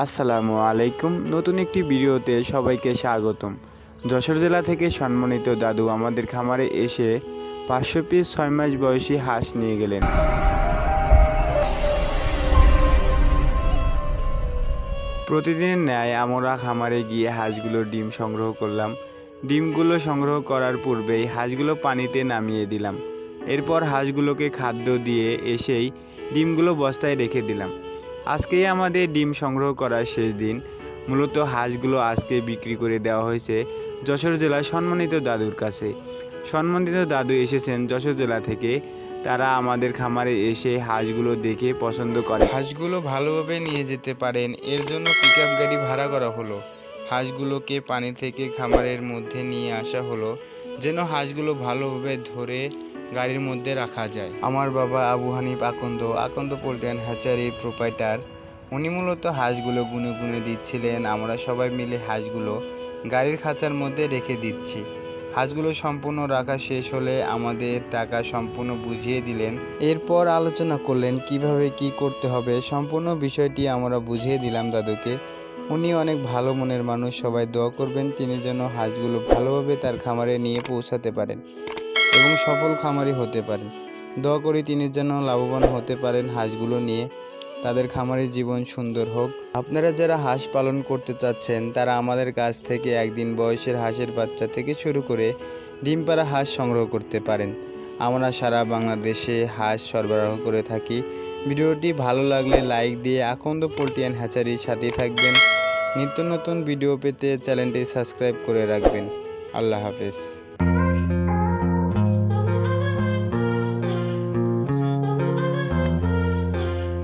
আসসালামু আলাইকুম। নতুন একটি ভিডিওতে সবাইকে স্বাগতম। যশোর জেলা থেকে সম্মানিত দাদু আমাদের খামারে এসে পাঁচশো পিস ছয় মাস বয়সী হাঁস নিয়ে গেলেন। প্রতিদিনের ন্যায় আমরা খামারে গিয়ে হাঁসগুলোর ডিম সংগ্রহ করলাম। ডিমগুলো সংগ্রহ করার পূর্বেই হাঁসগুলো পানিতে নামিয়ে দিলাম। এরপর হাঁসগুলোকে খাদ্য দিয়ে এসেই ডিমগুলো বস্তায় রেখে দিলাম। আজকেই আমাদের ডিম সংগ্রহ করার শেষ দিন। মূলত হাঁসগুলো আজকে বিক্রি করে দেওয়া হয়েছে যশোর জেলার সম্মানিত দাদুর কাছে। সম্মানিত দাদু এসেছেন যশোর জেলা থেকে। তারা আমাদের খামারে এসে হাঁসগুলো দেখে পছন্দ করে। হাঁসগুলো ভালোভাবে নিয়ে যেতে পারেন। এর জন্য পিক গাড়ি ভাড়া করা হলো। হাঁসগুলোকে পানি থেকে খামারের মধ্যে নিয়ে আসা হলো। যেন হাঁসগুলো ভালোভাবে ধরে গাড়ির মধ্যে রাখা যায়। আমার বাবা Abu Hanif Akand Akand poultry hatchery proprietor. উনি মূলত হাঁসগুলো গুনে গুনে দিচ্ছিলেন। আমরা সবাই মিলে হাঁসগুলো গাড়ির খাঁচার মধ্যে রেখে দিচ্ছি। হাঁসগুলো সম্পূর্ণ রাখা শেষ হলে আমাদের টাকা সম্পূর্ণ বুঝিয়ে দিলেন। এরপর আলোচনা করলেন কীভাবে কি করতে হবে। সম্পূর্ণ বিষয়টি আমরা বুঝিয়ে দিলাম দাদুকে। উনি অনেক ভালো মনের মানুষ, সবাই দোয়া করবেন তিনি যেন হাঁসগুলো ভালোভাবে তার খামারে নিয়ে পৌঁছাতে পারেন। এবং সফল খামারি হতে পারেন। দোয়া করি তিনি যেন লাভবান হতে পারেন হাঁসগুলো নিয়ে। তাদের খামারের জীবন সুন্দর হোক। আপনারা যারা হাঁস পালন করতে চাচ্ছেন, তারা আমাদের কাছ থেকে একদিন বয়সের হাঁসের বাচ্চা থেকে শুরু করে ডিম পাড়া হাঁস সংগ্রহ করতে পারেন। আমরা সারা বাংলাদেশে হাঁস সরবরাহ করে থাকি। ভিডিওটি ভালো লাগলে লাইক দিয়ে আকন্দ পোল্ট্রি অ্যান্ড হ্যাচারির সাথেই থাকবেন। নিত্য নতুন ভিডিও পেতে চ্যানেলটি সাবস্ক্রাইব করে রাখবেন। আল্লাহ হাফেজ।